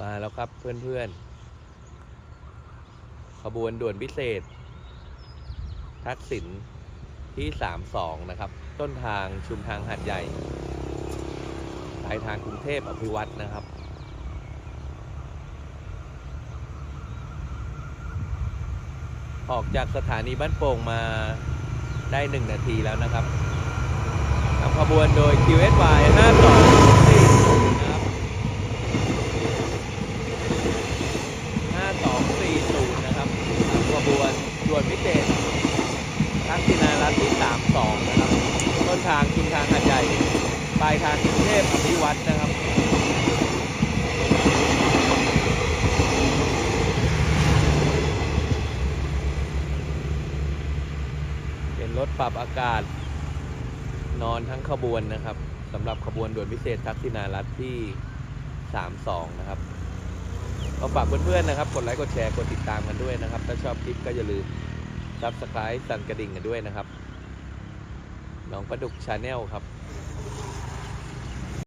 มาแล้วครับเพื่อนๆ ขบวนด่วนพิเศษ ทักษิณที่ 32 นะครับ ต้นทางชุมทางหัดใหญ่ปลายทางกรุงเทพอภิวัตรนะครับ ออกจากสถานีบ้านโป่งมาได้หนึ่งนาทีแล้วนะครับนำขบวนโดย QSY 52นะครับ 5240 นะครับนำขบวน ด่วนพิเศษทักษิณารัตน์ที่32นะครับ ต้นทางชุมทางหัดใหญ่ปลายทางกรุงเทพอภิวัตรนะครับเป็นรถปรับอากาศนอนทั้งขบวนนะครับสำหรับขบวนด่วนพิเศษทักษิณารัตที่ 32 นะครับ ก็ฝากเพื่อนๆนะครับ กดไลค์กดแชร์กดติดตามกันด้วยนะครับ ถ้าชอบคลิปก็อย่าลืมซับสไครต์สั่นกระดิ่งกันด้วยนะครับน้องประดุกชาแนลครับ